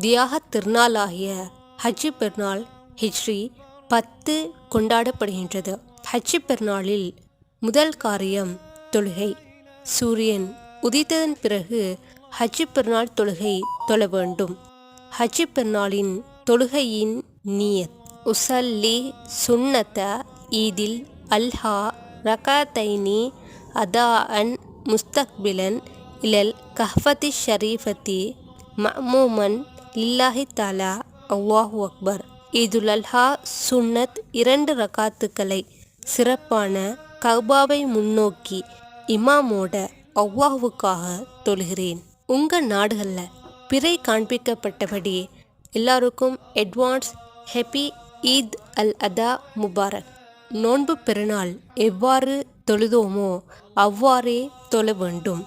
தியாகத் திருநாளாகிய ஹஜ்ஜி பெருநாள் ஹிஜ்ரி பத்து கொண்டாடப்படுகின்றது. ஹஜ்ஜி பெருநாளில் முதல் காரியம் தொழுகை. சூரியன் உதித்ததன் பிறகு ஹஜ்ஜி பெருநாள் தொழுகை தொழ வேண்டும். ஹஜ்ஜி பெருநாளின் தொழுகையின் நீயத். உசல்லி சுன்னத ஈதில் அல்ஹா ரகாத்தைனி அதா அன் முஸ்தக்பிலன் இலல் கஹ்ஃபதி ஷரீஃபத்தி மமூமன் லில்லாஹி தாலா அவ்வாஹு அக்பர். ஈதுல் அல்ஹா சுன்னத் இரண்டு ரகாத்துக்களை சிறப்பான கௌபாவை முன்னோக்கி இமாமோட அவ்வாஹுவுக்காக தொழுகிறேன். உங்கள் நாடுகளில் பிறை காண்பிக்கப்பட்டபடி எல்லாருக்கும் அட்வான்ஸ் ஹெப்பி ஈத் அல் அதா முபாரக். நோன்பு பெருநாள் எவ்வாறு தொழுதோமோ அவ்வாறே தொழ வேண்டும்.